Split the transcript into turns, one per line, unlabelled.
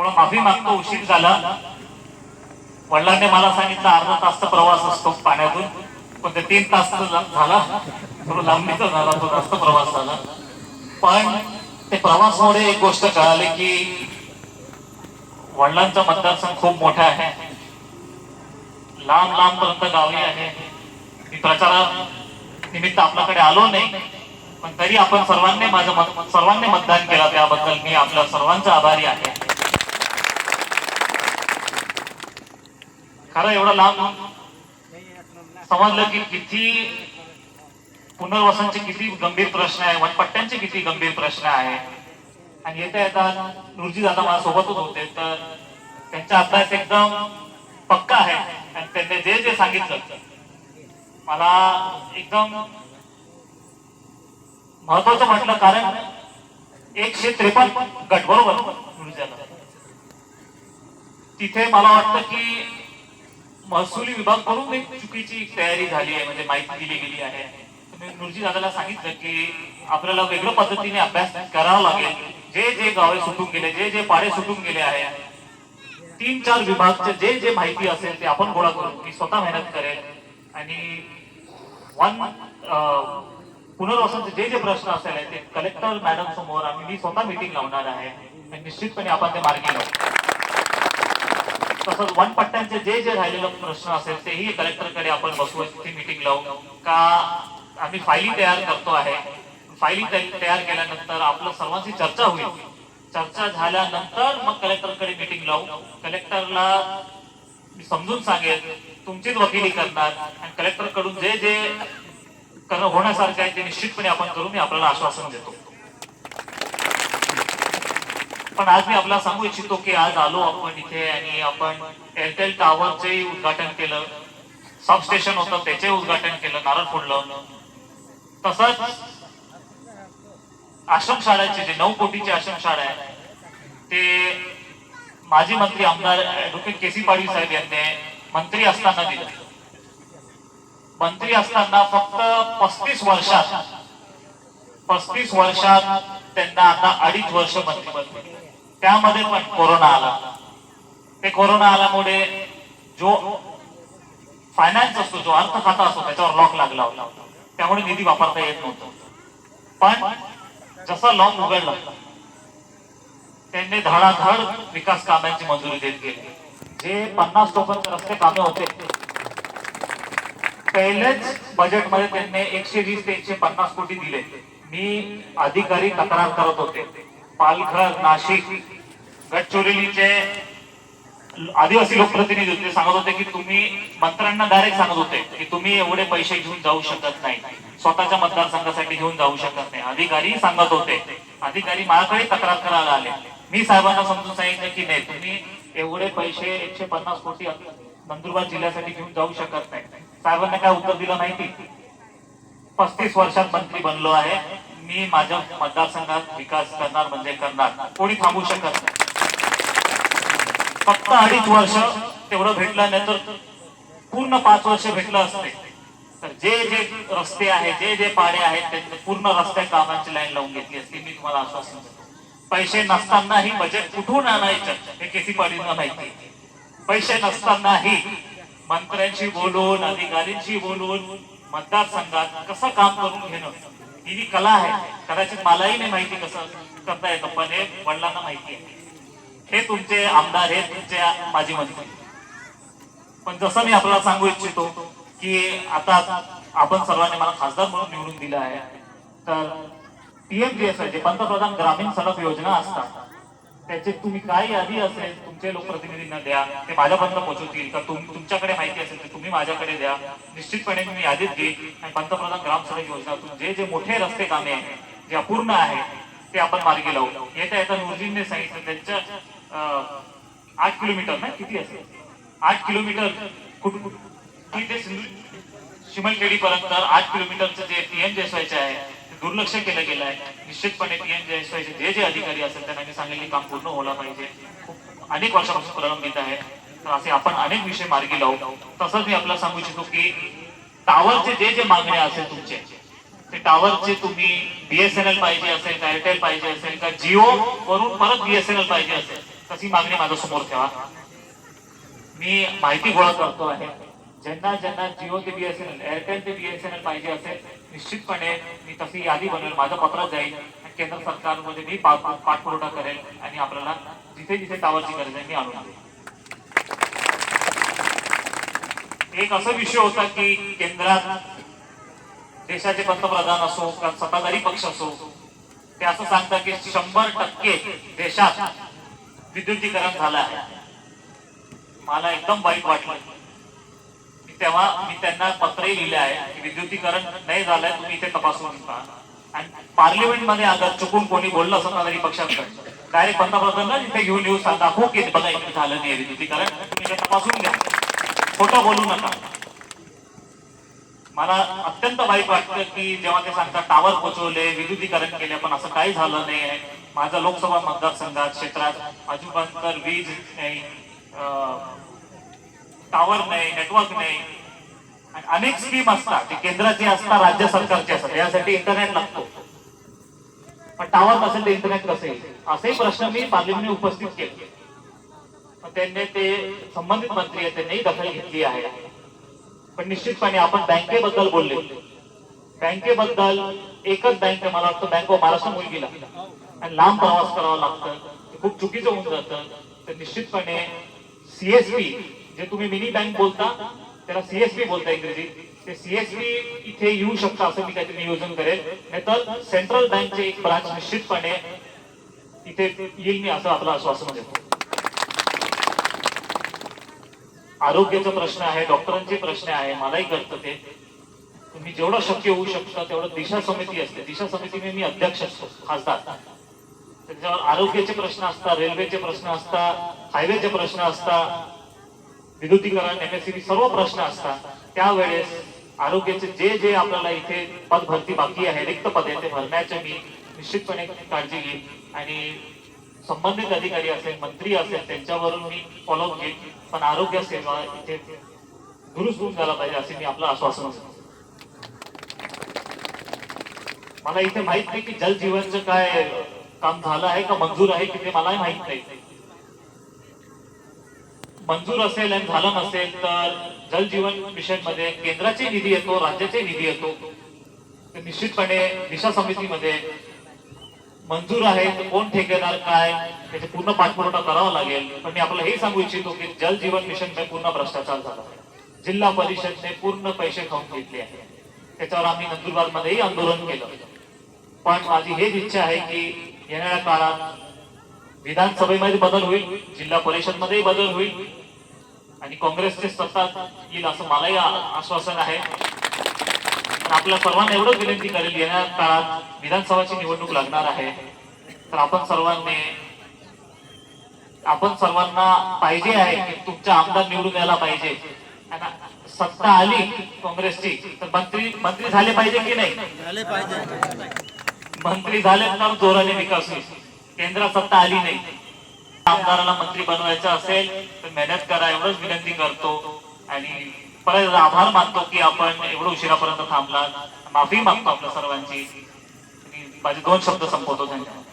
थोडं माफी मागतो उशीर झाला. वडिलांनी मला सांगितलं अर्धा तासचा प्रवास असतो पाण्यातून. पण ते तीन तास झाला. थोडं लांबीचा झाला तो जास्त प्रवास झाला. पण ते प्रवासामुळे एक गोष्ट कळाली की वडिलांचा मतदारसंघ खूप मोठा आहे. लांब लांब पर्यंत गावी आहे. मी प्रचारा निमित्त आपल्याकडे आलो नाही. पण तरी आपण सर्वांनी माझं सर्वांनी मतदान केलं त्याबद्दल. मी आपल्या सर्वांचा आभारी आहे. खरं एवढं लांब समजलं की किती पुनर्वसनचे किती गंभीर प्रश्न आहे वनपट्ट्यांचे किती गंभीर प्रश्न आहे. आणि येता येता नुरजी दादा मला सोबतच होते तर त्यांच्या अभ्यास एकदम पक्का आहे. आणि त्यांनी जे जे सांगितलं मला एकदम महत्वाचं म्हटलं कारण एकशे त्रेपन्न गट बरोबर नूरजीला तिथे मला वाटतं की महसुली विभागकडून एक चुकीची तयारी झाली आहे म्हणजे माहिती दिली गेली आहे. तर मी दादाला सांगितलं की आपल्याला वेगळ्या पद्धतीने अभ्यास करावा लागेल. जे जे गावे सुटून गेले जे जे पाडे सुटून गेले आहे तीन चार विभागचे जे जे माहिती असेल ते आपण गोळा करू मी स्वतः मेहनत करेल आणि वन पुनर्वसनचे जे जे प्रश्न असेल आहे ते कलेक्टर मॅडम समोर आम्ही मी स्वतः मिटिंग लावणार आहे. आणि निश्चितपणे आपण ते मार्गी लावू. तसंच वन पट्ट्यांचे जे जे राहिलेले प्रश्न असेल तेही कलेक्टरकडे आपण बसवून तिथे मीटिंग लावू का आम्ही फायली तयार करतो आहे? फायली तयार केल्यानंतर आपलं सर्वांची चर्चा होईल. चर्चा झाल्यानंतर मग कलेक्टरकडे मीटिंग लावू. कलेक्टरला मी समजून सांगेल तुमचीच वकिली करणार. आणि कलेक्टरकडून जे जे होण्यासारखे होण्यासारखं आहे ते निश्चितपणे आपण करू मी आपल्याला आश्वासन देतो. पण आज मी आपल्याला सांगू इच्छितो की आज आलो आपण इथे आणि आपण एअरटेल टॉवरचे उद्घाटन केलं. सब स्टेशन होतं त्याचे उद्घाटन केलं नारळ फोडलं. तसंच आश्रमशाळेचे जे नऊ कोटीची आश्रमशाळा आहे ते माजी मंत्री आमदार ऍडव्होकेट के सी पाडवी साहेब यांनी मंत्री असताना दिलं. मंत्री असताना फक्त पस्तीस वर्षात पस्तीस वर्षात त्यांना आता अडीच वर्ष मंत्रिपद मिळालं. त्यामध्ये पण कोरोना आला. ते कोरोना आल्यामुळे जो फायनान्स असतो जो अर्थ खाता असतो त्याच्यावर लॉक लागला होता. त्यामुळे निधी वापरता येत नव्हतं. पण जसं लॉक उघडलं त्यांनी धडाधड विकास कामांची मंजुरी देत गेली. जे पन्नास टोकनचे रस्ते कामे होते पहिलेच बजेटमध्ये त्यांनी एकशे वीस ते एकशे पन्नास कोटी दिले. मी अधिकारी तक्रार करत होते. पालघर नाशिक गडचिरोलीचे आदिवासी लोकप्रतिनिधी होते. सांगत होते की तुम्ही मंत्र्यांना डायरेक्ट सांगत होते की तुम्ही एवढे पैसे घेऊन जाऊ शकत नाही. स्वतःच्या मतदारसंघासाठी घेऊन जाऊ शकत नाही. अधिकारी सांगत होते. अधिकारी माझ्याकडे तक्रार करायला आले. मी साहेबांना समजून सांगितलं की नाही तुम्ही एवढे पैसे एकशे पन्नास कोटी नंदुरबार जिल्ह्यासाठी घेऊन जाऊ शकत नाही. साहेबांना काय उत्तर दिलं माहिती पस्तीस वर्षात मंत्री बनलो आहे. मी माझ्या मतदारसंघात विकास करणार म्हणजे करणार. कोणी थांबू शकत नाही. फक्त अडीच वर्ष तेवढं भेटलं नाही तर पूर्ण पाच वर्ष भेटलं असते. तर जे जे रस्ते आहेत जे जे पाडे आहेत त्यांचे पूर्ण रस्ते कामांची लाईन लावून घेतली असती मी तुम्हाला आश्वासन देतो. पैसे नसतानाही बजेट कुठून आणायचं हे केसी पाडींना माहिती आहे. पैसे नसतानाही मंत्र्यांशी बोलून अधिकाऱ्यांशी बोलून मतदारसंघात कसं काम करून घेणं? ही जी कला आहे कदाचित मलाही नाही माहिती कसं करता येतं पण हे वडिलांना माहिती आहे. हे तुमचे आमदार हे तुमचे माजी मंत्री. पण जसं मी आपल्याला सांगू इच्छितो की आता आपण सर्वांनी मला खासदार म्हणून निवडून दिलं आहे तर पीएमजीएसआय जे पंतप्रधान ग्रामीण सडक योजना असतात त्याचे तुम्ही काही यादी असेल तुमचे लोकप्रतिनिधींना द्या. ते माझ्यापर्यंत पोहोचवतील. तर तुम तुमच्याकडे माहिती असेल तर तुम्ही माझ्याकडे द्या. निश्चितपणे मी यादीत घेईन. आणि पंतप्रधान ग्राम सडक योजनातून जे जे मोठे रस्ते कामे आहेत जे अपूर्ण आहे ते आपण मार्गी लावू. येत्या येत्या नुरजींनी सांगितलं. त्यांच्या आठ किलोमीटर ना किती असेल? आठ किलोमीटर कुठ कुठं? सिंधू शिमलखेडी पर्यंत आठ किलोमीटरचं जे पीएम देशवायचे आहे दुर्लक्ष केलं गेलं आहे निश्चितपणे पीएम जे जे अधिकारी असेल त्यांना मी सांगेल की काम पूर्ण होला पाहिजे. खूप अनेक वर्षापासून प्रलंबित आहे. तर असे आपण अनेक विषय मार्गी लावू. तसंच मी आपल्याला सांगू इच्छितो की टावरचे जे जे मागण्या असेल तुमचे ते टावरचे तुम्ही बीएसएनएल पाहिजे असेल का एअरटेल पाहिजे असेल का जिओ वरून परत बीएसएनएल पाहिजे असेल तशी मागणी माझ्यासमोर ठेवा. मी माहिती गोळा करतो आहे. ज्यांना ज्यांना जिओ ते बीएसएनएल एअरटेल ते बीएसएनएल पाहिजे असेल निश्चितपणे मी तशी यादी बनवेल माझं पत्रात जाईल आणि केंद्र सरकारमध्ये मी पाठपुरवठा करेल आणि आपल्याला जिथे जिथे टावरची गरज आहे मी आणून देईल एक असा विषय होता की केंद्रात देशाचे पंतप्रधान असो किंवा सत्ताधारी पक्ष असो ते असं सांगतात की शंभर टक्के देशात विद्युतीकरण झालं आहे. मला एकदम वाईट वाटलं. तेव्हा मी त्यांना पत्रही लिहिले आहे की विद्युतीकरण नाही झालंय तुम्ही इथे तपासून आणि पार्लिमेंटमध्ये अगर चुकून कोणी बोललं असं ना तरी पक्षाकडे डायरेक्ट पंतप्रधानांना इथे घेऊन येऊ सांगा हो की बघा इथे झालं नाही विद्युतीकरण तुम्ही तपासून घ्या. खोटं बोलू नका. मला अत्यंत वाईट वाटतं की जेव्हा ते सांगतात टावर पोचवले विद्युतीकरण केले पण असं काही झालं नाही आहे. माझ्या लोकसभा मतदारसंघात क्षेत्रात अजून वीज नाही टावर नाही नेटवर्क नाही. आणि अनेक स्कीम असतात ते केंद्राचे असतात राज्य सरकारचे असतात. यासाठी इंटरनेट लागतो. पण टावर नसेल तर इंटरनेट कसं येईल? असेही प्रश्न मी पार्लिमेंटने उपस्थित केले. पण त्यांनी ते संबंधित मंत्री आहेत त्यांनी दखल घेतली आहे. पण निश्चितपणे आपण बँकेबद्दल बोलले. बँकेबद्दल एकच बँक मला वाटतं बँक ऑफ महाराष्ट्र मुलगीला. आणि लांब प्रवास करावा लागतं. ते खूप चुकीचं होऊन जातं. तर निश्चितपणे सीएसपी जे तुम्ही मिनी बँक बोलता त्याला सीएसबी बोलता इंग्रजीत. ते सीएसबी इथे येऊ शकतं असं मी काहीतरी नियोजन करेल. नाहीतर सेंट्रल बँकचे एक ब्रांच निश्चितपणे इथे येईल मी असं आपलं आश्वासन देतो. आरोग्याचा प्रश्न आहे डॉक्टरांचे प्रश्न आहे मलाही कळतं ते. तुम्ही जेवढं शक्य होऊ शकता तेवढं दिशा समिती असते. दिशा समितीने मी अध्यक्ष असतो खासदार. त्याच्यावर आरोग्याचे प्रश्न असतात रेल्वेचे प्रश्न असतात हायवेचे प्रश्न असतात विद्युतीकरण एमएससी सर्व प्रश्न असतात. त्यावेळेस आरोग्याचे जे जे आपल्याला इथे पद भरती बाकी आहे रिक्त पद आहे ते भरण्याचे मी निश्चितपणे काळजी घेईन. आणि संबंधित अधिकारी असेल मंत्री असेल त्यांच्यावरून मी फॉलोअप घेईन. पण आरोग्य सेवा इथे दुरुस्त होऊन झाला पाहिजे असे मी आपलं आश्वासन असतो. मला इथे माहीत नाही की जल जीवनचं काय काम झालं आहे का मंजूर आहे की ते मलाही माहीत नाही. मंजूर असेल आणि झालं नसेल तर जल जीवन मिशनमध्ये केंद्राचे निधी येतो राज्याचे निधी येतो. तर निश्चितपणे दिशा समितीमध्ये मंजूर आहे तर कोण ठेकेदार काय त्याचे पूर्ण पाठपुरवठा करावा लागेल. पण मी आपल्याला हे सांगू इच्छितो की जल जीवन मिशन पूर्ण भ्रष्टाचार झाला आहे. जिल्हा परिषदने पूर्ण पैसे खाऊन घेतले आहे त्याच्यावर आम्ही नंदुरबार मध्येही आंदोलन केलं. पण माझी हेच इच्छा आहे की येणाऱ्या काळात विधानसभेमध्ये बदल होईल जिल्हा परिषद मध्येही बदल होईल आणि काँग्रेसचे सत्ता येईल असं मलाही आश्वासन आहे. आपल्या सर्वांना एवढंच विनंती करेल येणाऱ्या काळात विधानसभाची निवडणूक लागणार आहे. तर आपण सर्वांनी आपण सर्वांना पाहिजे आहे की तुमचा आमदार निवडून यायला पाहिजे. सत्ता आली काँग्रेसची तर मंत्री मंत्री झाले पाहिजे की नाही?
झाले पाहिजे.
मंत्री झाले तर जोराने विकास. होईल केंद्रात सत्ता आली नाही. आमदाराला मंत्री बनवायचं असेल तर मेहनत करा एवढंच विनंती करतो. आणि परत आभार मानतो की आपण एवढं उशिरापर्यंत थांबला माफी मागतो आपल्या सर्वांची. माझे दोन शब्द संपवतो. धन्यवाद.